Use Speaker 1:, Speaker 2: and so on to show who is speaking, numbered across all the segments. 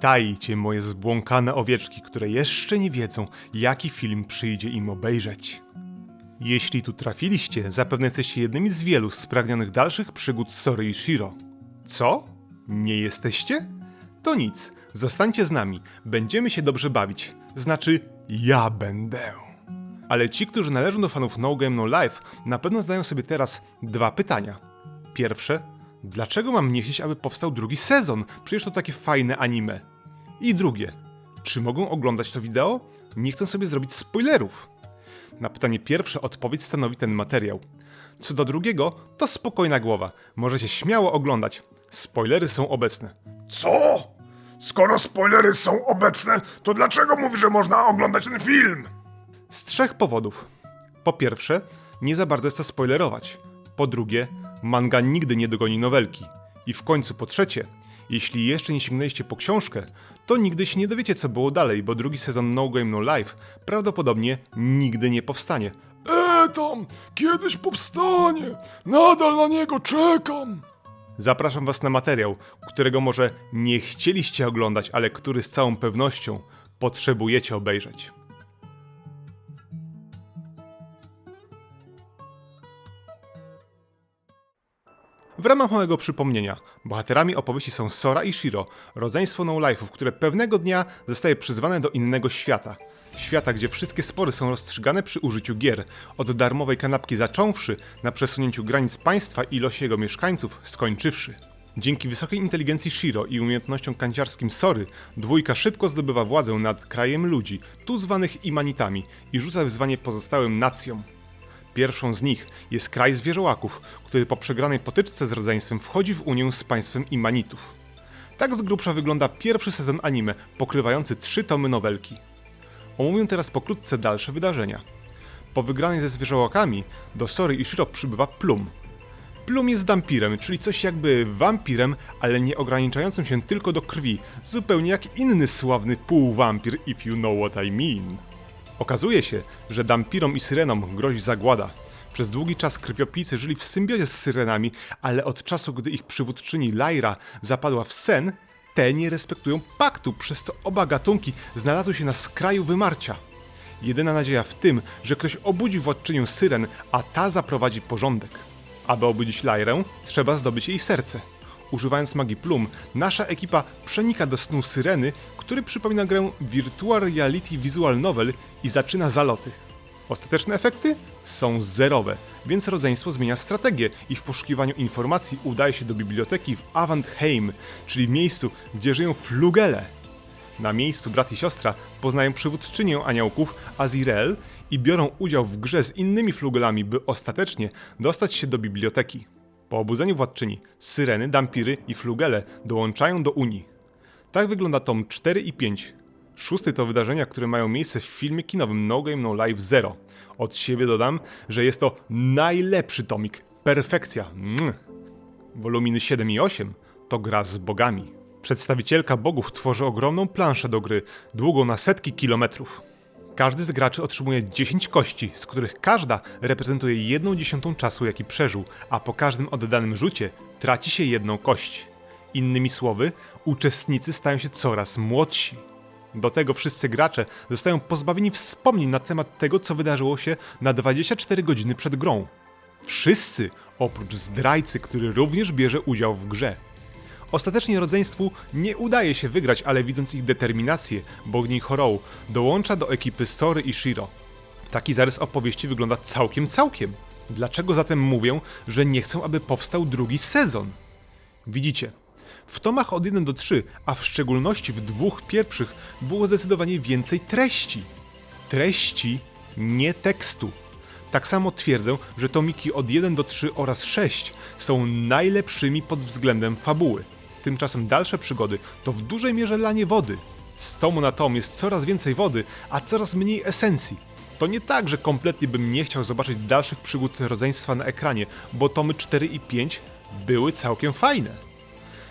Speaker 1: Witajcie, moje zbłąkane owieczki, które jeszcze nie wiedzą, jaki film przyjdzie im obejrzeć. Jeśli tu trafiliście, zapewne jesteście jednymi z wielu spragnionych dalszych przygód Sory i Shiro. Co? Nie jesteście? To nic, zostańcie z nami, będziemy się dobrze bawić. Znaczy, ja będę. Ale ci, którzy należą do fanów No Game No Life, na pewno zdają sobie teraz dwa pytania. Pierwsze, dlaczego mam nie chcieć, aby powstał drugi sezon? Przecież to takie fajne anime. I drugie, czy mogą oglądać to wideo? Nie chcę sobie zrobić spoilerów. Na pytanie pierwsze odpowiedź stanowi ten materiał. Co do drugiego, to spokojna głowa. Możecie śmiało oglądać. Spoilery są obecne.
Speaker 2: Co? Skoro spoilery są obecne, to dlaczego mówisz, że można oglądać ten film?
Speaker 1: Z trzech powodów. Po pierwsze, nie za bardzo jest to spoilerować. Po drugie, manga nigdy nie dogoni nowelki. I w końcu po trzecie, jeśli jeszcze nie sięgnęliście po książkę, to nigdy się nie dowiecie co było dalej, bo drugi sezon No Game No Life prawdopodobnie nigdy nie powstanie.
Speaker 2: E tam, kiedyś powstanie. Nadal na niego czekam.
Speaker 1: Zapraszam was na materiał, którego może nie chcieliście oglądać, ale który z całą pewnością potrzebujecie obejrzeć. Ramach małego przypomnienia, bohaterami opowieści są Sora i Shiro, rodzeństwo no-life'ów, które pewnego dnia zostaje przyzwane do innego świata. Świata, gdzie wszystkie spory są rozstrzygane przy użyciu gier, od darmowej kanapki zacząwszy, na przesunięciu granic państwa i losie jego mieszkańców skończywszy. Dzięki wysokiej inteligencji Shiro i umiejętnościom kanciarskim Sory, dwójka szybko zdobywa władzę nad krajem ludzi, tu zwanych Imanitami, i rzuca wyzwanie pozostałym nacjom. Pierwszą z nich jest kraj zwierzołaków, który po przegranej potyczce z rodzeństwem wchodzi w unię z państwem Imanitów. Tak z grubsza wygląda pierwszy sezon anime, pokrywający trzy tomy nowelki. Omówię teraz pokrótce dalsze wydarzenia. Po wygranej ze zwierzołakami do Sory i Shiro przybywa Plum. Plum jest dampirem, czyli coś jakby wampirem, ale nie ograniczającym się tylko do krwi, zupełnie jak inny sławny półwampir, if you know what I mean. Okazuje się, że dampirom i syrenom grozi zagłada. Przez długi czas krwiopijcy żyli w symbiozie z syrenami, ale od czasu, gdy ich przywódczyni Lyra zapadła w sen, te nie respektują paktu, przez co oba gatunki znalazły się na skraju wymarcia. Jedyna nadzieja w tym, że ktoś obudzi władczynię syren, a ta zaprowadzi porządek. Aby obudzić Lyrę, trzeba zdobyć jej serce. Używając magii plum, nasza ekipa przenika do snu syreny, który przypomina grę Virtual Reality Visual Novel i zaczyna zaloty. Ostateczne efekty są zerowe, więc rodzeństwo zmienia strategię i w poszukiwaniu informacji udaje się do biblioteki w Avantheim, czyli miejscu, gdzie żyją flugele. Na miejscu brat i siostra poznają przywódczynię aniołków Azirel i biorą udział w grze z innymi flugelami, by ostatecznie dostać się do biblioteki. Po obudzeniu władczyni, syreny, dampiry i flugele dołączają do Unii. Tak wygląda tom 4 i 5. Szósty to wydarzenia, które mają miejsce w filmie kinowym No Game No Life Zero. Od siebie dodam, że jest to najlepszy tomik. Perfekcja. Mm. Woluminy 7 i 8 to gra z bogami. Przedstawicielka bogów tworzy ogromną planszę do gry, długą na setki kilometrów. Każdy z graczy otrzymuje 10 kości, z których każda reprezentuje jedną dziesiątą czasu, jaki przeżył, a po każdym oddanym rzucie traci się jedną kość. Innymi słowy, uczestnicy stają się coraz młodsi. Do tego wszyscy gracze zostają pozbawieni wspomnień na temat tego, co wydarzyło się na 24 godziny przed grą. Wszyscy, oprócz zdrajcy, który również bierze udział w grze. Ostatecznie rodzeństwu nie udaje się wygrać, ale widząc ich determinację, bogini Horou dołącza do ekipy Sory i Shiro. Taki zarys opowieści wygląda całkiem całkiem. Dlaczego zatem mówię, że nie chcę, aby powstał drugi sezon? Widzicie, w tomach od 1 do 3, a w szczególności w dwóch pierwszych, było zdecydowanie więcej treści. Treści, nie tekstu. Tak samo twierdzę, że tomiki od 1 do 3 oraz 6 są najlepszymi pod względem fabuły. Tymczasem dalsze przygody to w dużej mierze lanie wody. Z tomu na tom jest coraz więcej wody, a coraz mniej esencji. To nie tak, że kompletnie bym nie chciał zobaczyć dalszych przygód rodzeństwa na ekranie, bo tomy 4 i 5 były całkiem fajne.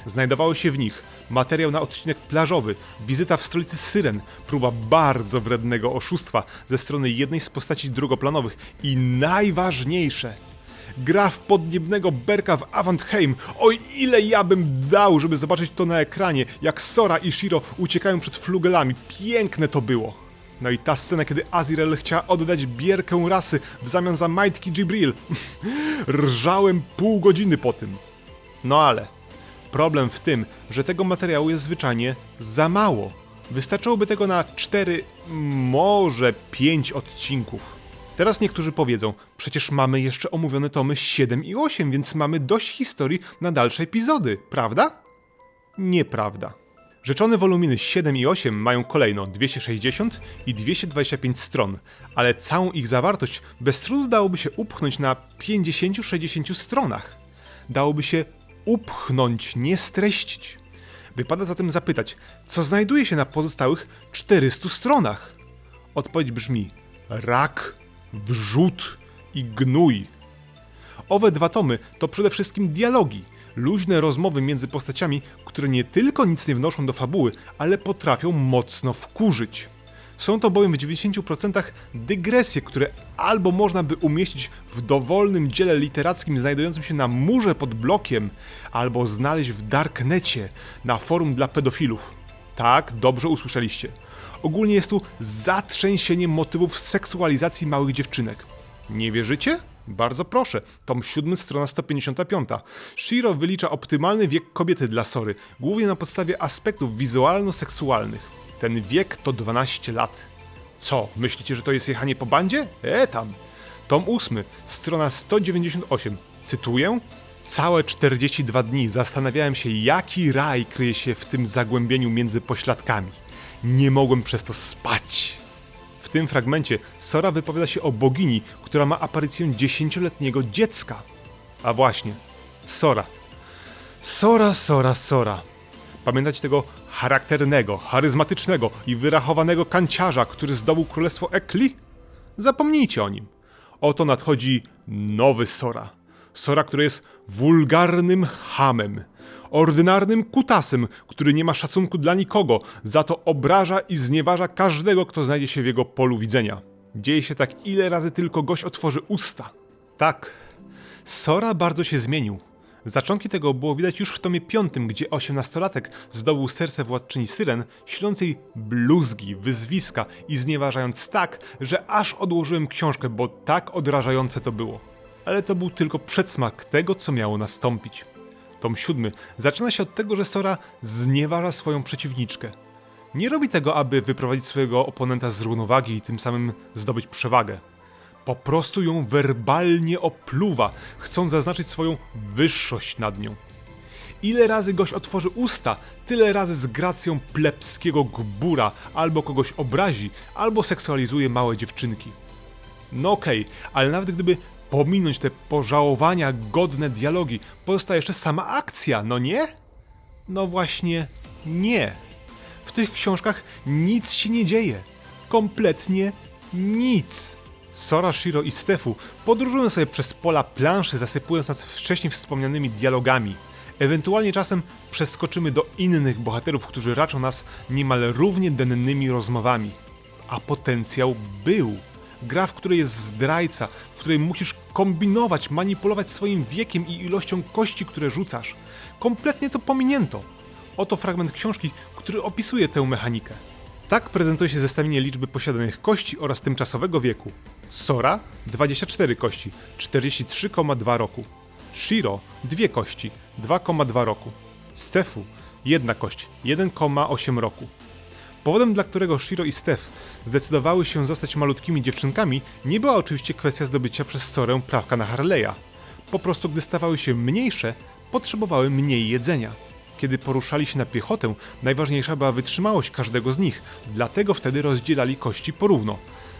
Speaker 1: Znajdowały się w nich materiał na odcinek plażowy, wizyta w stolicy Syren, próba bardzo wrednego oszustwa ze strony jednej z postaci drugoplanowych i najważniejsze gra w podniebnego berka w Avantheim. Oj, ile ja bym dał, żeby zobaczyć to na ekranie, jak Sora i Shiro uciekają przed flugelami. Piękne to było. No i ta scena, kiedy Azirel chciała oddać bierkę rasy w zamian za majtki Jibril. Rżałem pół godziny po tym. No ale problem w tym, że tego materiału jest zwyczajnie za mało. Wystarczyłoby tego na 4, może 5 odcinków. Teraz niektórzy powiedzą, przecież mamy jeszcze omówione tomy 7 i 8, więc mamy dość historii na dalsze epizody, prawda? Nieprawda. Rzeczone woluminy 7 i 8 mają kolejno 260 i 225 stron, ale całą ich zawartość bez trudu dałoby się upchnąć na 50-60 stronach. Dałoby się upchnąć, nie streścić. Wypada zatem zapytać, co znajduje się na pozostałych 400 stronach? Odpowiedź brzmi: rak, wrzód i gnój. Owe dwa tomy to przede wszystkim dialogi, luźne rozmowy między postaciami, które nie tylko nic nie wnoszą do fabuły, ale potrafią mocno wkurzyć. Są to bowiem w 90% dygresje, które albo można by umieścić w dowolnym dziele literackim znajdującym się na murze pod blokiem, albo znaleźć w darknecie, na forum dla pedofilów. Tak, dobrze usłyszeliście. Ogólnie jest tu zatrzęsienie motywów seksualizacji małych dziewczynek. Nie wierzycie? Bardzo proszę. Tom 7, strona 155. Shiro wylicza optymalny wiek kobiety dla Sory, głównie na podstawie aspektów wizualno-seksualnych. Ten wiek to 12 lat. Co, myślicie, że to jest jechanie po bandzie? E tam. Tom 8, strona 198. Cytuję? Całe 42 dni zastanawiałem się, jaki raj kryje się w tym zagłębieniu między pośladkami. Nie mogłem przez to spać. W tym fragmencie Sora wypowiada się o bogini, która ma aparycję dziesięcioletniego dziecka. A właśnie, Sora. Sora, Sora, Sora. Pamiętacie tego charakternego, charyzmatycznego i wyrachowanego kanciarza, który zdobył królestwo Ekli? Zapomnijcie o nim. Oto nadchodzi nowy Sora. Sora, który jest wulgarnym hamem, ordynarnym kutasem, który nie ma szacunku dla nikogo, za to obraża i znieważa każdego, kto znajdzie się w jego polu widzenia. Dzieje się tak ile razy tylko gość otworzy usta. Tak, Sora bardzo się zmienił. Zaczątki tego było widać już w tomie piątym, gdzie osiemnastolatek zdobył serce władczyni Syren, ślącej bluzgi, wyzwiska i znieważając tak, że aż odłożyłem książkę, bo tak odrażające to było. Ale to był tylko przedsmak tego, co miało nastąpić. Tom siódmy zaczyna się od tego, że Sora znieważa swoją przeciwniczkę. Nie robi tego, aby wyprowadzić swojego oponenta z równowagi i tym samym zdobyć przewagę. Po prostu ją werbalnie opluwa, chcąc zaznaczyć swoją wyższość nad nią. Ile razy gość otworzy usta, tyle razy z gracją plebskiego gbura albo kogoś obrazi, albo seksualizuje małe dziewczynki. No okej, ale nawet gdyby pominąć te pożałowania godne dialogi, pozostaje jeszcze sama akcja, no nie? No właśnie nie. W tych książkach nic się nie dzieje. Kompletnie nic. Sora, Shiro i Stefu podróżują sobie przez pola planszy, zasypując nas wcześniej wspomnianymi dialogami. Ewentualnie czasem przeskoczymy do innych bohaterów, którzy raczą nas niemal równie dennymi rozmowami. A potencjał był. Gra, w której jest zdrajca, w której musisz kombinować, manipulować swoim wiekiem i ilością kości, które rzucasz. Kompletnie to pominięto. Oto fragment książki, który opisuje tę mechanikę. Tak prezentuje się zestawienie liczby posiadanych kości oraz tymczasowego wieku. Sora 24 kości, 43,2 roku. Shiro 2 kości, 2,2 roku. Stefu 1 kość, 1,8 roku. Powodem, dla którego Shiro i Stef zdecydowały się zostać malutkimi dziewczynkami, nie była oczywiście kwestia zdobycia przez Sorę prawka na Harley'a. Po prostu, gdy stawały się mniejsze, potrzebowały mniej jedzenia. Kiedy poruszali się na piechotę, najważniejsza była wytrzymałość każdego z nich, dlatego wtedy rozdzielali kości porówno.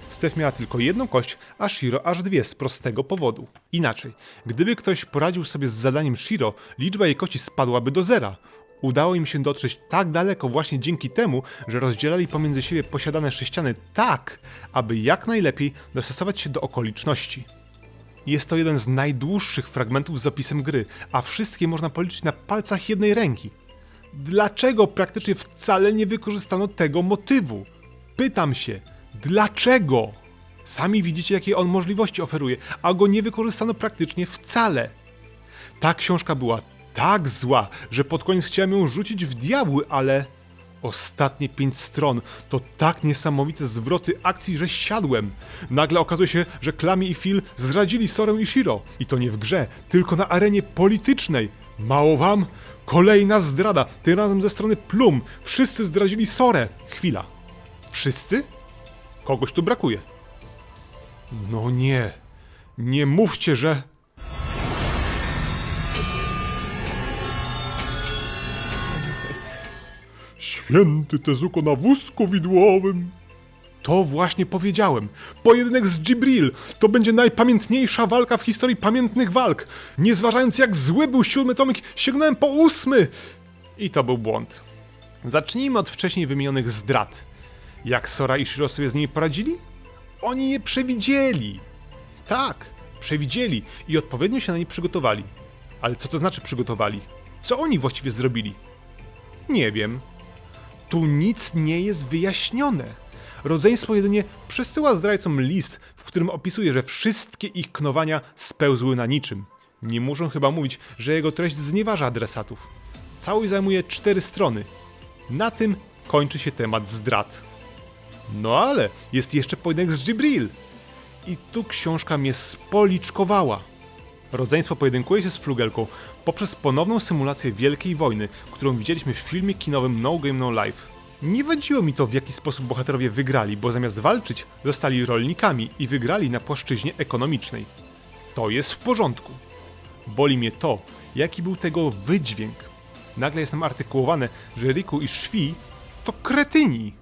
Speaker 1: Stef miała tylko jedną kość, a Shiro aż dwie z prostego powodu. Inaczej, gdyby ktoś poradził sobie z zadaniem Shiro, liczba jej kości spadłaby do zera. Udało im się dotrzeć tak daleko właśnie dzięki temu, że rozdzielali pomiędzy siebie posiadane sześciany tak, aby jak najlepiej dostosować się do okoliczności. Jest to jeden z najdłuższych fragmentów z opisem gry, a wszystkie można policzyć na palcach jednej ręki. Dlaczego praktycznie wcale nie wykorzystano tego motywu? Pytam się, dlaczego? Sami widzicie, jakie on możliwości oferuje, a go nie wykorzystano praktycznie wcale. Ta książka była tak zła, że pod koniec chciałem ją rzucić w diabły, ale ostatnie pięć stron to tak niesamowite zwroty akcji, że siadłem. Nagle okazuje się, że Klami i Phil zdradzili Sorę i Shiro. I to nie w grze, tylko na arenie politycznej. Mało wam? Kolejna zdrada, tym razem ze strony Plum. Wszyscy zdradzili Sorę. Chwila. Wszyscy? Kogoś tu brakuje. No nie. Nie mówcie, że... Święty Tezuko na wózku widłowym. To właśnie powiedziałem. Pojedynek z Jibril to będzie najpamiętniejsza walka w historii pamiętnych walk. Nie zważając jak zły był siódmy tomik, sięgnąłem po ósmy. I to był błąd. Zacznijmy od wcześniej wymienionych zdrad. Jak Sora i Shiro sobie z nimi poradzili? Oni je przewidzieli. Tak, przewidzieli i odpowiednio się na nie przygotowali. Ale co to znaczy przygotowali? Co oni właściwie zrobili? Nie wiem. Tu nic nie jest wyjaśnione. Rodzeństwo jedynie przesyła zdrajcom list, w którym opisuje, że wszystkie ich knowania spełzły na niczym. Nie muszą chyba mówić, że jego treść znieważa adresatów. Całość zajmuje cztery strony. Na tym kończy się temat zdrad. No ale jest jeszcze pojedynek z Jibril. I tu książka mnie spoliczkowała. Rodzeństwo pojedynkuje się z Flugelką poprzez ponowną symulację Wielkiej Wojny, którą widzieliśmy w filmie kinowym No Game No Life. Nie wadziło mi to, w jaki sposób bohaterowie wygrali, bo zamiast walczyć, zostali rolnikami i wygrali na płaszczyźnie ekonomicznej. To jest w porządku. Boli mnie to, jaki był tego wydźwięk. Nagle jest nam artykułowane, że Riku i Szwi to kretyni.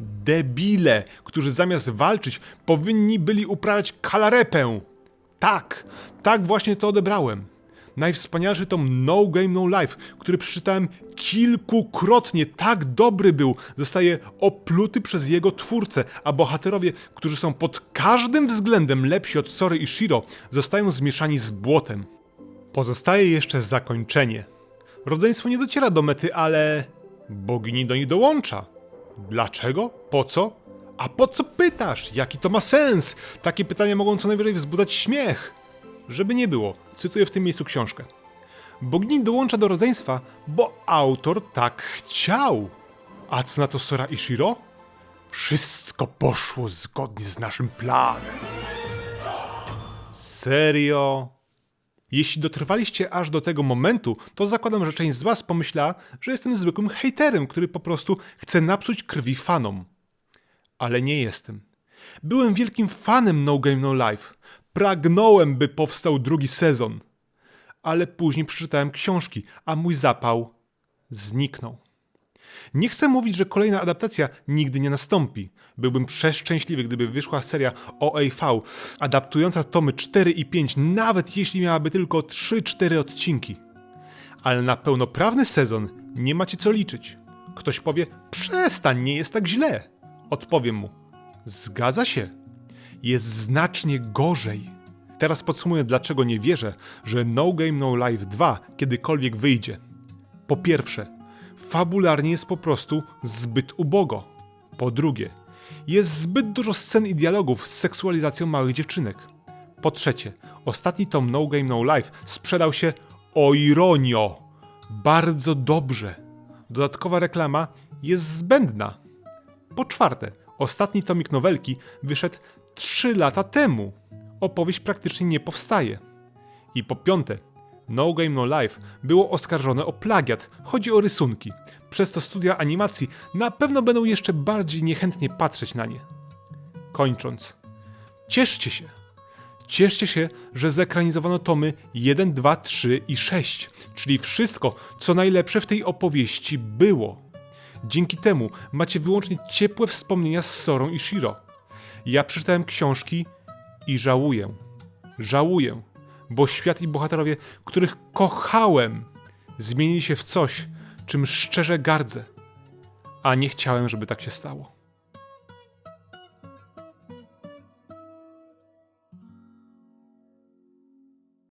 Speaker 1: Debile, którzy zamiast walczyć powinni byli uprawiać kalarepę. Tak, tak właśnie to odebrałem. Najwspanialszy tom No Game No Life, który przeczytałem kilkukrotnie, tak dobry był, zostaje opluty przez jego twórcę, a bohaterowie, którzy są pod każdym względem lepsi od Sory i Shiro, zostają zmieszani z błotem. Pozostaje jeszcze zakończenie. Rodzeństwo nie dociera do mety, ale bogini do niej dołącza. Dlaczego? Po co? A po co pytasz? Jaki to ma sens? Takie pytania mogą co najwyżej wzbudzać śmiech. Żeby nie było, cytuję w tym miejscu książkę. Bogini dołącza do rodzeństwa, bo autor tak chciał. A co na to Sora i? Wszystko poszło zgodnie z naszym planem. Serio? Jeśli dotrwaliście aż do tego momentu, to zakładam, że część z was pomyślała, że jestem zwykłym hejterem, który po prostu chce napsuć krwi fanom. Ale nie jestem. Byłem wielkim fanem No Game No Life. Pragnąłem, by powstał drugi sezon. Ale później przeczytałem książki, a mój zapał zniknął. Nie chcę mówić, że kolejna adaptacja nigdy nie nastąpi. Byłbym przeszczęśliwy, gdyby wyszła seria OAV, adaptująca tomy 4 i 5, nawet jeśli miałaby tylko 3-4 odcinki. Ale na pełnoprawny sezon nie macie co liczyć. Ktoś powie, przestań, nie jest tak źle. Odpowiem mu, zgadza się. Jest znacznie gorzej. Teraz podsumuję, dlaczego nie wierzę, że No Game No Life 2 kiedykolwiek wyjdzie. Po pierwsze, fabularnie jest po prostu zbyt ubogo. Po drugie, jest zbyt dużo scen i dialogów z seksualizacją małych dziewczynek. Po trzecie, ostatni tom No Game No Life sprzedał się o ironio bardzo dobrze. Dodatkowa reklama jest zbędna. Po czwarte, ostatni tomik nowelki wyszedł 3 lata temu. Opowieść praktycznie nie powstaje. I po piąte, No Game No Life było oskarżone o plagiat. Chodzi o rysunki. Przez to studia animacji na pewno będą jeszcze bardziej niechętnie patrzeć na nie. Kończąc, cieszcie się. Cieszcie się, że zekranizowano tomy 1, 2, 3 i 6, czyli wszystko, co najlepsze w tej opowieści było. Dzięki temu macie wyłącznie ciepłe wspomnienia z Sorą i Shiro. Ja przeczytałem książki i żałuję. Żałuję, bo świat i bohaterowie, których kochałem, zmienili się w coś, czym szczerze gardzę. A nie chciałem, żeby tak się stało.